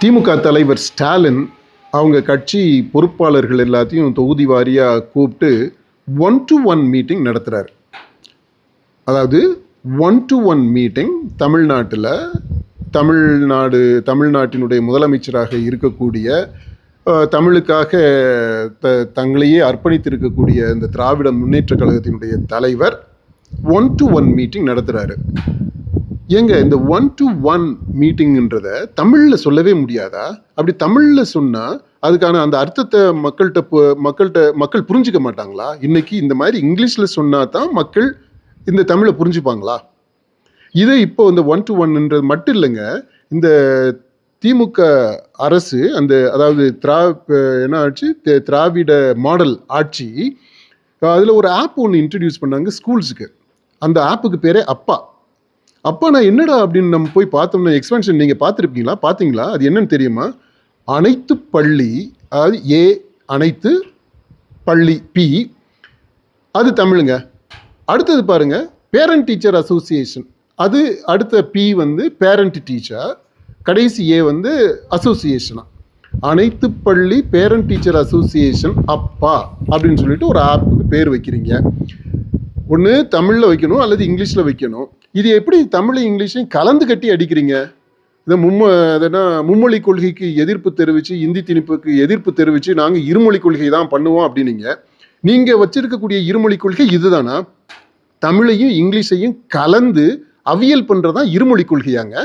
திமுக தலைவர் ஸ்டாலின் அவங்க கட்சி பொறுப்பாளர்கள் எல்லாத்தையும் தொகுதி வாரியாக கூப்பிட்டு ஒன் டு ஒன் மீட்டிங் நடத்துகிறார் அதாவது ஒன் டு ஒன் மீட்டிங் தமிழ்நாட்டில் தமிழ்நாடு தமிழ்நாட்டினுடைய முதலமைச்சராக இருக்கக்கூடிய தமிழுக்காக த தங்களையே அர்ப்பணித்திருக்கக்கூடிய இந்த திராவிட முன்னேற்ற கழகத்தினுடைய தலைவர் ஒன் டு ஒன் மீட்டிங் நடத்துகிறாரு ஏங்க இந்த ஒன் டு ஒன் மீட்டிங்ன்றத தமிழில் சொல்லவே முடியாதா? அப்படி தமிழில் சொன்னால் அதுக்கான அந்த அர்த்தத்தை மக்கள்கிட்ட பு- மக்கள்கிட்ட மக்கள் புரிஞ்சுக்க மாட்டாங்களா? இன்னைக்கு இந்த மாதிரி இங்கிலீஷில் சொன்னா தான் மக்கள் இந்த தமிழை புரிஞ்சுப்பாங்களா? இதை இப்போ இந்த ஒன் டு ஒன்ன்றது மட்டும் இல்லைங்க இந்த திமுக அரசு அந்த அதாவது திரா என்ன ஆச்சு? திராவிட மாடல் ஆட்சி அதில் ஒரு ஆப் ஒன்று இன்ட்ரடியூஸ் பண்ணாங்க ஸ்கூல்ஸுக்கு. அந்த ஆப்புக்கு பேரே அப்பா. அப்போ நான் என்னடா அப்படின்னு நம்ம போய் பார்த்தோம்னா எக்ஸ்பென்ஷன் நீங்கள் பார்த்துருப்பீங்களா? பார்த்தீங்களா? அது என்னன்னு தெரியுமா? அனைத்து பள்ளி அதாவது ஏ அனைத்து பள்ளி பி அது தமிழுங்க. அடுத்தது பாருங்கள் பேரண்ட் டீச்சர் அசோசியேஷன் அது அடுத்த பி வந்து பேரண்ட் டீச்சர் கடைசி ஏ வந்து அசோசியேஷனா அனைத்து பள்ளி பேரண்ட் டீச்சர் அசோசியேஷன் அப்பா அப்படின்னு சொல்லிட்டு ஒரு ஆப்புக்கு பேர் வைக்கிறீங்க. ஒன்று தமிழில் வைக்கணும் அல்லது இங்கிலீஷில் வைக்கணும். இது எப்படி தமிழ் இங்கிலீஷையும் கலந்து கட்டி அடிக்கிறீங்க? இதை மும்ம அதனா மும்மொழி கொள்கைக்கு எதிர்ப்பு தெரிவித்து இந்தி திணிப்புக்கு எதிர்ப்பு தெரிவித்து நாங்கள் இருமொழி கொள்கை தான் பண்ணுவோம் அப்படின்னீங்க. நீங்கள் வச்சிருக்கக்கூடிய இருமொழி கொள்கை இதுதானா? தமிழையும் இங்கிலீஷையும் கலந்து அவியல் பண்ணுறதா இருமொழி கொள்கையாங்க.